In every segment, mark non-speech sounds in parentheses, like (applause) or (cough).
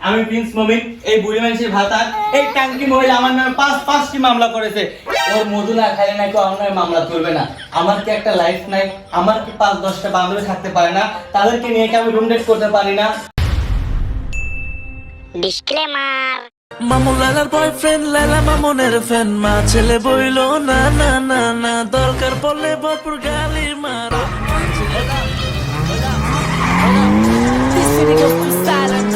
আমি প্রিন্স মমিন এই বুড়ি মানুষের ভাতার এই টাঙ্কি মহিলা আমার নামে পাঁচ পাঁচটি মামলা করেছে। ওর মধু না খাইলে নাকি অন্য মামলা তুলবে না। আমার কি একটা লাইফ নাই? আমার কি পাঁচ দশটা বান্ধবী থাকতে পারে না? তাদেরকে নিয়ে কি আমি রুম ডেট করতে পারি না. মামুন লালার বয়ফ্রেন্ড লালা মামুনের ফ্যান মা ছেলে বইল না না না না দরকার পড়লে বপুর গালি মারা This city goes too silent.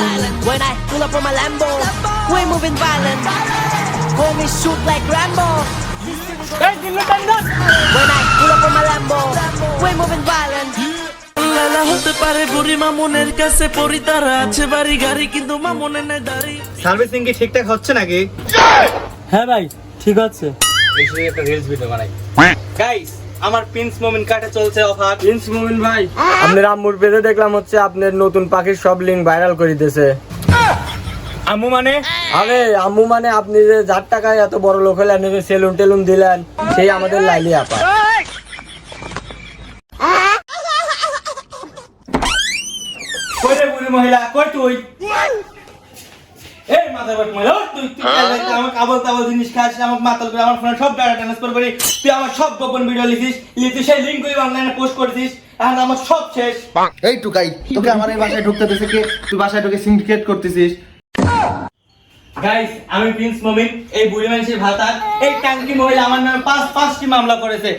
When I pull up on my Lambo, Lambo. we're moving violent. Call me shoot like Rambo. When I pull up on my Lambo, Lambo, we're moving violent. লালা হতে পারে বুড়ি মামুনের কাছে পরি তারা আছে বাড়ি গাড়ি কিন্তু মামুনের নাই দাড়ি। সার্ভিসিং কি ঠিকঠাক হচ্ছে নাকি? হ্যাঁ ভাই ঠিক আছে এই একটা রিলস ভিডিও বানাই। গাইস আমার প্রিন্স মোমিন কাটে চলছে অফার প্রিন্স মুমিন ভাই। আপনার আম্মুর পেজে দেখলাম হচ্ছে আপনার নতুন পাখির সব লিঙ্ক ভাইরাল করে দিতেছে আম্মু মানে? আরে আম্মু মানে আপনি যে যার টাকায় এত বড় লোক হলেন সেলুন টেলুন দিলেন সেই আমাদের লাইলি আপা। রে মহিলা, কই তুই? এই মহিলা তুই তুই রাতে আমাকে তাবল জিনিস খাস, আমার মাতাল করে, আমার ফোনে সব ডাটা ট্রান্সফার করি। তুই আমার সব গোপন ভিডিও লিখিস লিখে তুই সেই লিঙ্ক করে অনলাইনে পোস্ট করছিস, এখন আমার সব শেষ। এই টুকাই, তোকে আমার এই বাসায় ঢুকতে দিছে কে? তুই বাসায় ঢুকে সিন্ডিকেট করতেছিস। গাইস আমি প্রিন্স মমিন এই বুড়ি মানুষের ভাতা। এই টাঙ্কি মহিলা আমার নামে পাঁচ পাঁচটি মামলা করেছে।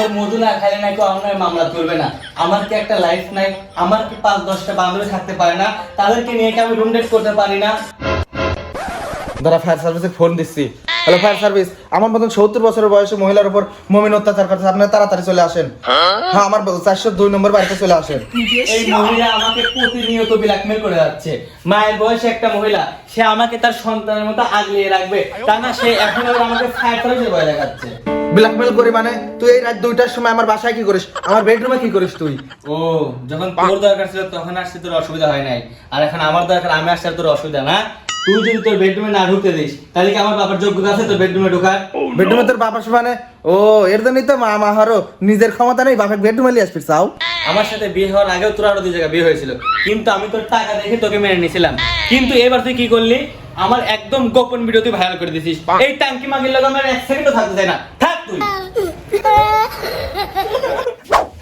ওর মধু না খাইলে নাকি অন্য মামলা তুলবে না। আমার কি একটা লাইফ নাই? আমার কি পাঁচ দশটা বান্ধবী থাকতে পারে না? তাদেরকে নিয়ে কি আমি রুম ডেট করতে পারি না? দাদা ফায়ার সার্ভিসে ফোন দিচ্ছি। Hello fire service. আমার মতন সত্তর বছরের বয়সে মহিলার উপর মমিন অত্যাচার করছে আপনারা তাড়াতাড়ি চলে আসেন। হ্যাঁ? আমার চারশো দুই নম্বর বাড়িতে চলে আসেন। এই মহিলা আমাকে প্রতিনিয়ত ব্ল্যাকমেল করে যাচ্ছে। মায়ের বয়সে একটা মহিলা সে আমাকে তার সন্তানের মতো আগলিয়ে রাখবে। তা না সে এখন আবার আমাকে ফায়ার সার্ভিসের ভয় দেখাচ্ছে। ব্ল্যাকমেল করি মানে তুই এই রাত দুইটার সময় আমার বাসায় কি করিস? আমার বেডরুমে কি করিস তুই? ও যখন তোর দরকার ছিল তখন আসতে তোর অসুবিধা হয় নাই। আর এখন আমার দরকার আমি আসতে আর তোর অসুবিধা না। তুই যদি তোর বেডরুমে না ঢুকতে দিস তাহলে কি আমার বাবার যোগ্যতা আছে তোর বেডরুমে ঢোকার? বেডরুমে তোর বাবার মানে ও এর জন্যই তো মা মাহারও নিজের ক্ষমতা নেই বাপের বেডরুমে লিয়ে আসবি চাও? আমার সাথে বিয়ে হওয়ার আগেও তোর আরও দুই জায়গায় বিয়ে হয়েছিল। কিন্তু আমি তোর টাকা দেখে তোকে মেনে নিয়েছিলাম। কিন্তু এবার তুই কি করলি? আমার একদম গোপন ভিডিও তুই ভাইরাল করে দিছিস। এই টাঙ্কি মাগির লোক আমার এক সেকেন্ডও থাকতে চাই না। থাক তুই। (laughs)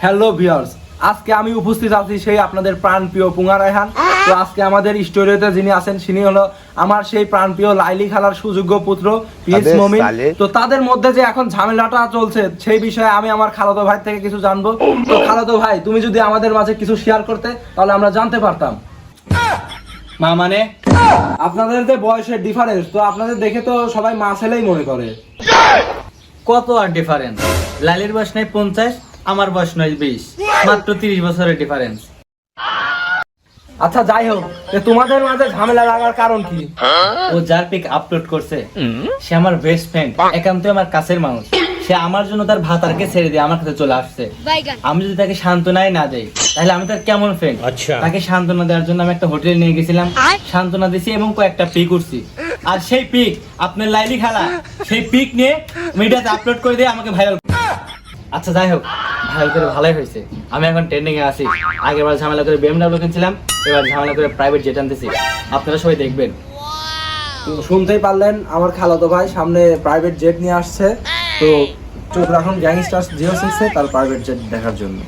হ্যালো ভিউয়ার্স আজকে আমি উপস্থিত আছি সেই আপনাদের প্রাণপ্রিয় পুঙ্গা রায়হান। তো আজকে আমাদের স্টুডিওতে যিনি আছেন তিনি হলো আমার সেই প্রাণপ্রিয় লাইলি খালার সুযোগ্য পুত্র প্রিন্স মমিন। তো তাদের মধ্যে যে এখন ঝামেলাটা চলছে সেই বিষয়ে আমি আমার খালাতো ভাই থেকে কিছু জানব। তো খালাতো ভাই তুমি যদি আমাদের মাঝে কিছু শেয়ার করতে তাহলে আমরা জানতে পারতাম। মা মানে? আপনাদের যে বয়সের ডিফারেন্স তো আপনাদের দেখে তো সবাই মা ছেলেই মনে করে। কত আর ডিফারেন্স লালির বয়স নাই পঞ্চাশ আমার বয়স নয় বিশ। মাত্র তিরিশ বছরের ডিফারেন্স আচ্ছা যাই হোক তোমাদের মাঝে ঝামেলা লাগার কারণ কি? ও যার পিক আপলোড করছে সে আমার বেস্ট ফ্রেন্ড একান্তই আমার কাছের মানুষ। সে আমার জন্য তার ভাতারকে ছেড়ে দিয়ে আমার কাছে চলে আসছে। আমি যদি তাকে সান্ত্বনাই না দেই তাহলে আমি তার কেমন ফ্রেন্ড তাকে সান্ত্বনা দেওয়ার জন্য আমি একটা হোটেলে নিয়ে গেছিলাম সান্ত্বনা দিছি এবং কয়েকটা পিক উঠছি। আর সেই পিক আপনার লাইলি খালা সেই পিক নিয়ে মিডিয়াতে আপলোড করে দিয়ে আমাকে ভাইরাল আচ্ছা যাই হোক ভাইরাল করে ভালোই হয়েছে। আমি এখন ট্রেন্ডিং এ আছি। আগের ঝামেলা করে বিএমডাব্লিউ কিনছিলাম, এবার ঝামেলা করে প্রাইভেট জেট আনতেছি। আপনারা সবাই দেখবেন। তো শুনতেই পারলেন, আমার খালাতো ভাই সামনে প্রাইভেট জেট নিয়ে আসছে। তো চোখ রাখুন গ্যাংস্টার জিও সিক্সে, তার প্রাইভেট জেট দেখার জন্য।